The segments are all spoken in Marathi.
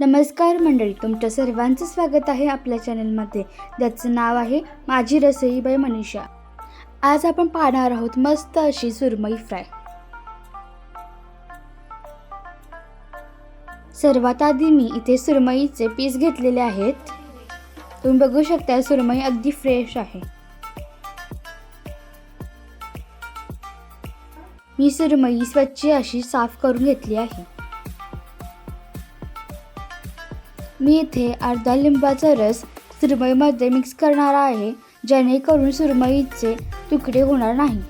नमस्कार मंडळी तुमच्या सर्वांचं स्वागत आहे आपल्या चॅनलमध्ये. ज्याचं नाव आहे माझी रसई बाय मनीषा. आज आपण पाहणार आहोत मस्त अशी सुरमई फ्राय. सर्वात आधी मी इथे सुरमईचे पीस घेतलेले आहेत. तुम्ही बघू शकता सुरमई अगदी फ्रेश आहे. मी सुरमई स्वच्छ अशी साफ करून घेतली आहे. मी इथे अर्धा लिंबाचा रस सुरमईमध्ये मिक्स करणार आहे जेणेकरून सुरमईचे तुकडे होणार नाही.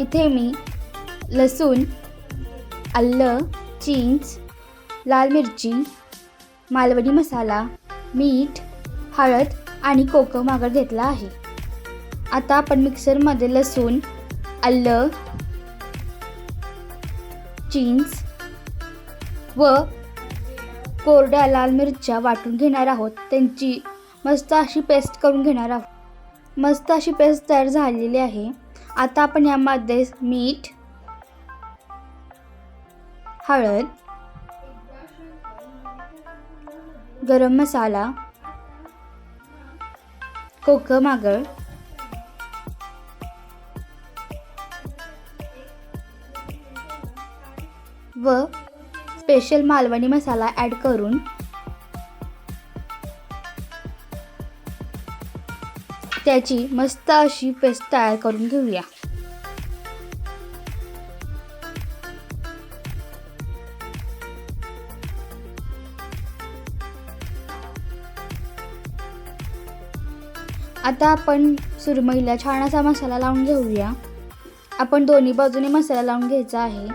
इथे मी लसूण आलं चिंच लाल मिरची मालवणी मसाला मीठ हळद आणि कोकम आगर घेतला आहे. आता आपण मिक्सरमध्ये लसूण आलं चिंच व कोरड्या लाल मिरच्या वाटून घेणार आहोत. त्यांची मस्त अशी पेस्ट करून घेणार आहोत. मस्त अशी पेस्ट तयार झालेली आहे. आता आपण यामध्ये मीठ हळद गरम मसाला कोकम आगळ व स्पेशल मालवणी मसाला ॲड करून त्याची मस्त अशी पेस्ट तयार करून घेऊया. आता आपण सुरमईला छान असा मसाला लावून घेऊया. आपण दोन्ही बाजूने मसाला लावून घ्यायचा आहे.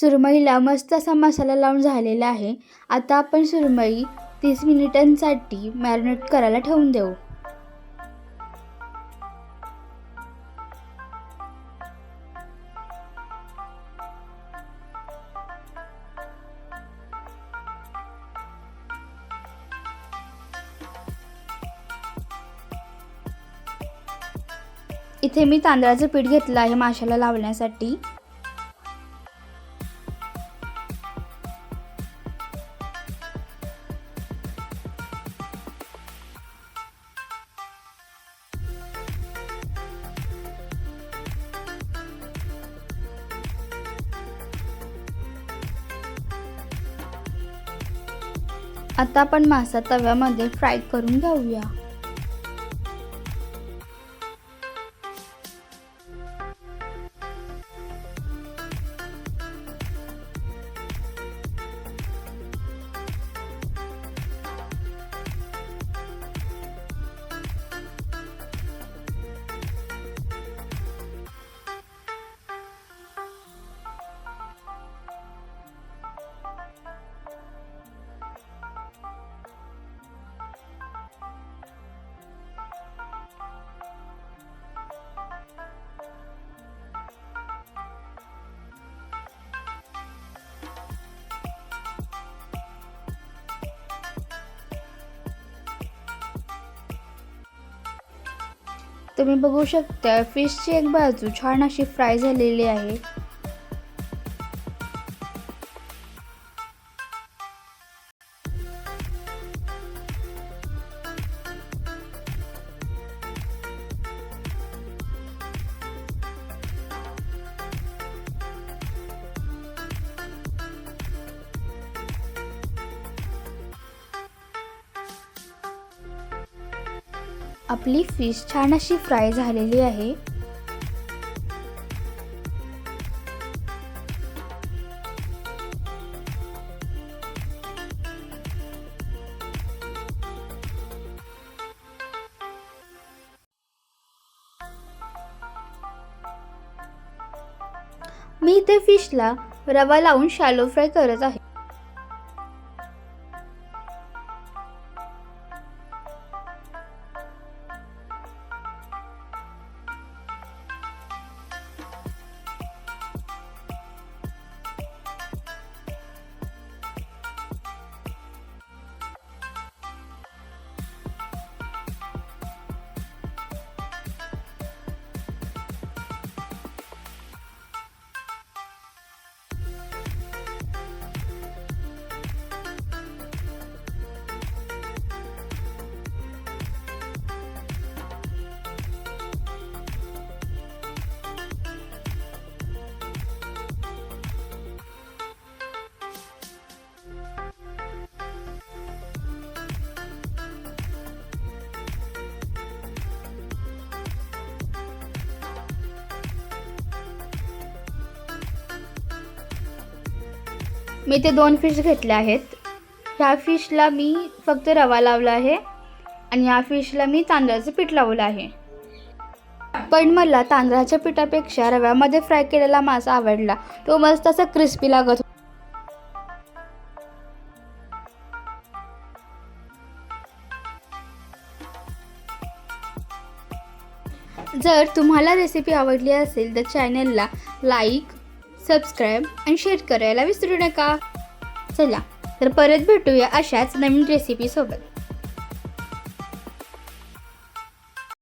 सुरमईला मस्त असा मसाला लावून झालेला आहे. आता आपण सुरमई तीस मिनिटांसाठी मॅरिनेट करायला ठेवून देऊ. इथे मी तांदळाचं पीठ घेतलं आहे माशाला लावण्यासाठी. आता आपण मासा तव्यामध्ये फ्राय करून घेऊया. तुम्ही बघू शकता. फिशची एक बाजू छान अशी फ्राय झालेली आहे. आपली फिश छान अशी फ्राय झालेली आहे. मी इथे फिशला रवा लावून शॅलो फ्राय करत आहे. मी ते दोन फिश घेतले आहेत. ह्या फिशला मी फक्त रवा लावला आहे आणि ह्या फिशला मी तांदळाचं पीठ लावलं आहे. पण मला तांदळाच्या पिठापेक्षा रव्यामध्ये फ्राय केलेला मासा आवडला. तो मस्त असा क्रिस्पी लागत जर तुम्हाला रेसिपी आवडली असेल तर चॅनलला लाईक सबस्क्राईब आणि शेअर करायला विसरू नका. चला तर परत भेटूया अशाच नवीन रेसिपीसोबत